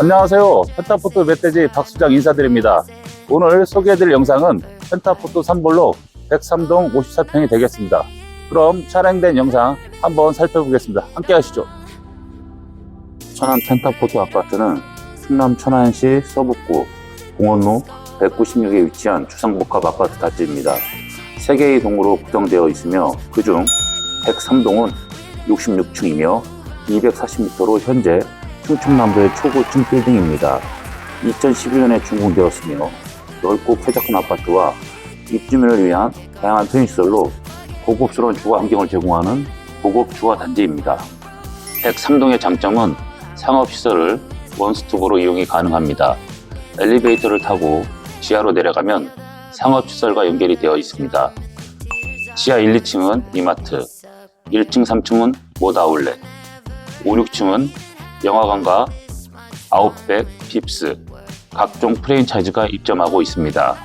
안녕하세요. 펜타포트 멧돼지 박수장 인사드립니다. 오늘 소개해드릴 영상은 펜타포트 3볼록 103동 54평이 되겠습니다. 그럼 촬영된 영상 한번 살펴보겠습니다. 함께 하시죠. 천안 펜타포트 아파트는 충남 천안시 서북구 공원로 196에 위치한 주상복합 아파트 단지입니다. 3개의 동으로 구성되어 있으며 그중 103동은 66층이며 240m로 현재 충청남도의 초고층 빌딩입니다. 2011년에 준공되었으며 넓고 쾌적한 아파트와 입주민을 위한 다양한 편의시설로 고급스러운 주거 환경을 제공하는 고급 주거 단지입니다. 103동의 장점은 상업시설을 원스톱으로 이용이 가능합니다. 엘리베이터를 타고 지하로 내려가면 상업시설과 연결이 되어 있습니다. 지하 1, 2층은 이마트, 1층, 3층은 모다울렛, 5, 6층은 영화관과 아웃백, 핍스, 각종 프랜차이즈가 입점하고 있습니다.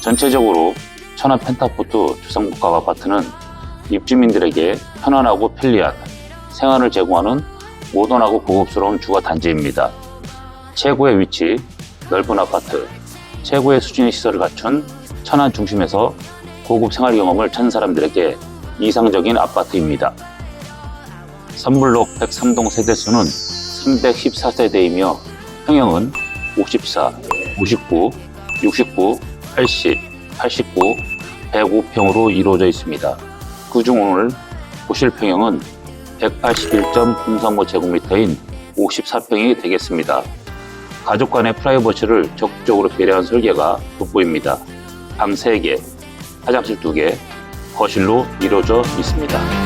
전체적으로 천안 펜타포트 주상복합 아파트는 입주민들에게 편안하고 편리한 생활을 제공하는 모던하고 고급스러운 주거 단지입니다. 최고의 위치, 넓은 아파트, 최고의 수준의 시설을 갖춘 천안 중심에서 고급 생활 경험을 찾는 사람들에게 이상적인 아파트입니다. 선블록 103동 세대수는 314세대이며 평형은 54, 59, 69, 80, 89, 105평으로 이루어져 있습니다. 그중 오늘 보실 평형은 181.035 제곱미터인 54평이 되겠습니다. 가족 간의 프라이버시를 적극적으로 배려한 설계가 돋보입니다. 방 3개, 화장실 2개, 거실로 이루어져 있습니다.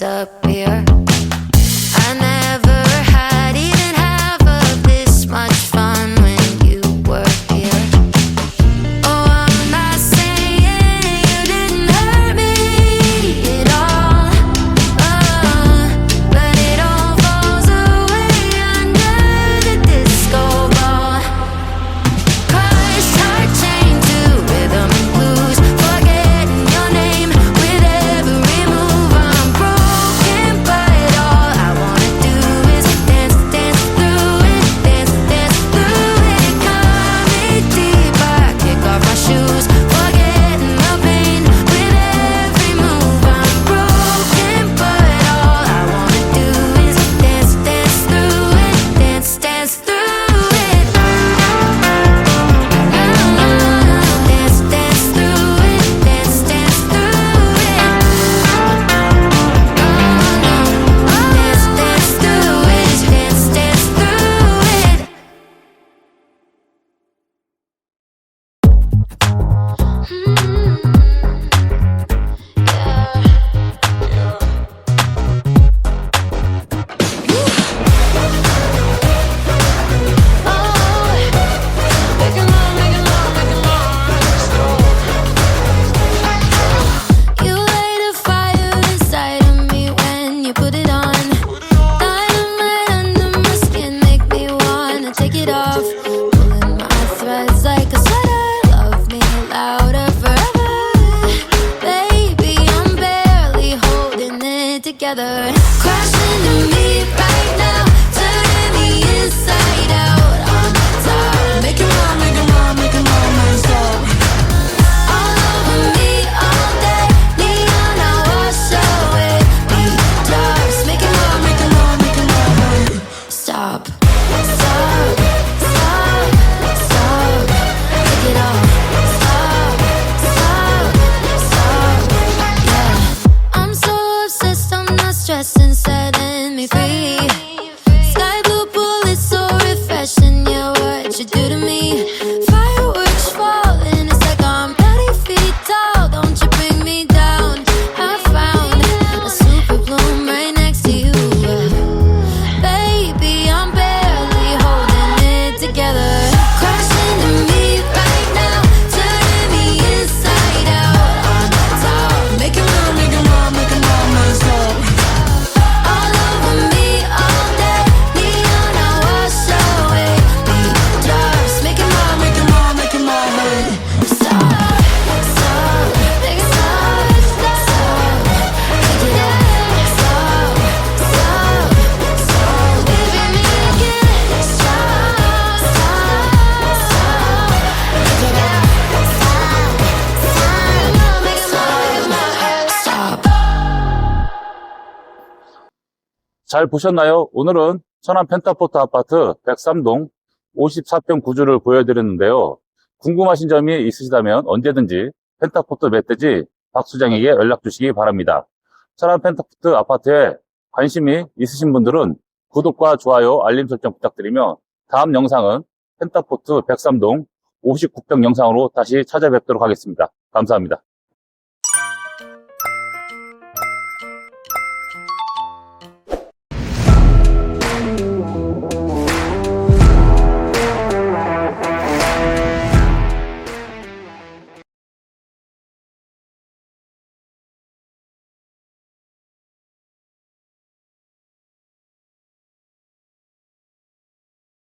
Disappear. Together. 잘 보셨나요? 오늘은 천안 펜타포트 아파트 103동 54평 구조를 보여드렸는데요. 궁금하신 점이 있으시다면 언제든지 펜타포트 멧돼지 박수장에게 연락 주시기 바랍니다. 천안 펜타포트 아파트에 관심이 있으신 분들은 구독과 좋아요, 알림 설정 부탁드리며 다음 영상은 펜타포트 103동 59평 영상으로 다시 찾아뵙도록 하겠습니다. 감사합니다.